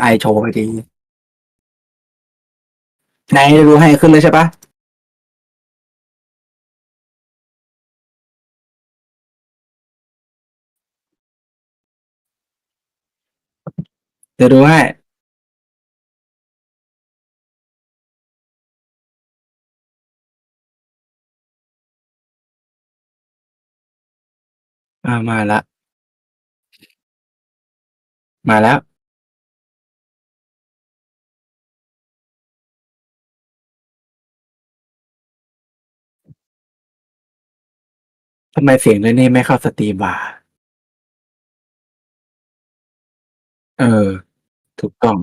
ไอโชว์ไปทีไหนดูให้ขึ้นเลยใช่ปะเดี๋ยวดูให้ อา มาละมาแล้ว ทำไมเสียงเลยนี่ไม่เข้าสตรีมวะเออ ถูกต้อง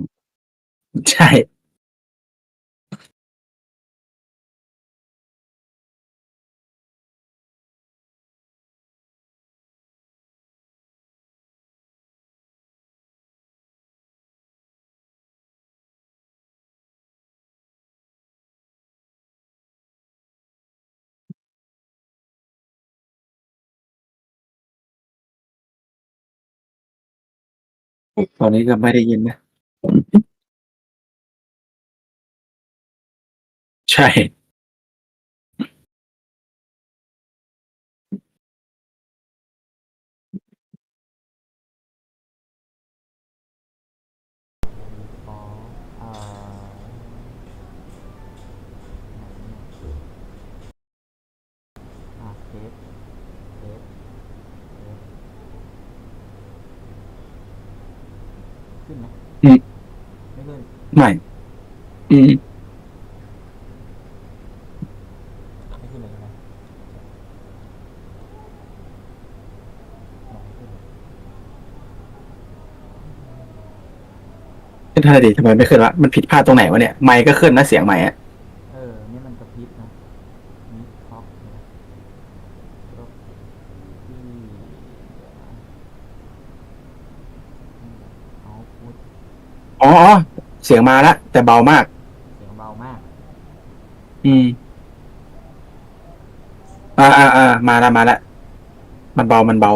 ใช่ ตอนนี้ก็ไม่ได้ยินนะ ใช่ ขึ้นไหมอืม ไม่ขึ้นไม่ อืม ไม่ขึ้นเลยใช่ไหมอ๋อไม่ขึ้นขึ้นทันทีทำไมไม่ขึ้นวะมันผิดพลาดตรงไหนวะเนี่ย ไมค์ก็ขึ้นนะเสียงไมค์อะ เออ นี่มันกระพริบนะนี่ท็อปนะแล้วที่เอาพุท อ๋ออ๋อเสียงมาแล้วแต่เบามาก เสียงเบามาก อืม อ่าอ่าอ่ามาแล้วมาแล้วมันเบามันเบา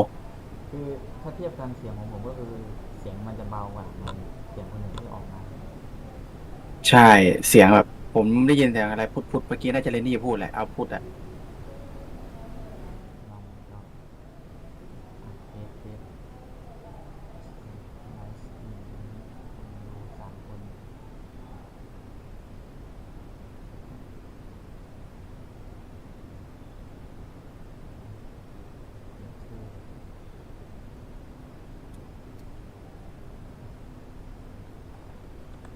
คือถ้าเทียบกันเสียงของผมก็คือเสียงมันจะเบากว่ามันเสียงคนอื่นที่ออกมาใช่เสียงแบบ ผมได้ยินเสียงอะไรพุทพุทเมื่อกี้น่าจะเลนนี่พูดแหละเอาพุทอะ ลองลองอะเทปเทปไลฟ์สตรีมดูสามคนเดี๋ยวชื่อ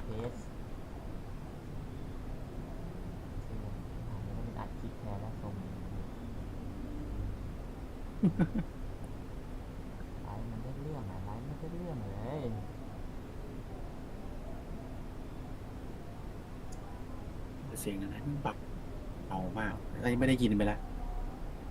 เทสชื่ออ่านแล้วก็เป็นอัดคลิปแทนแล้วส่ง ไลฟ์มันได้เรื่องอะไลฟ์มันได้เรื่องเลยเสียงอะไรมันแบบเบามากแล้ไม่ได้ยินไปแล้ว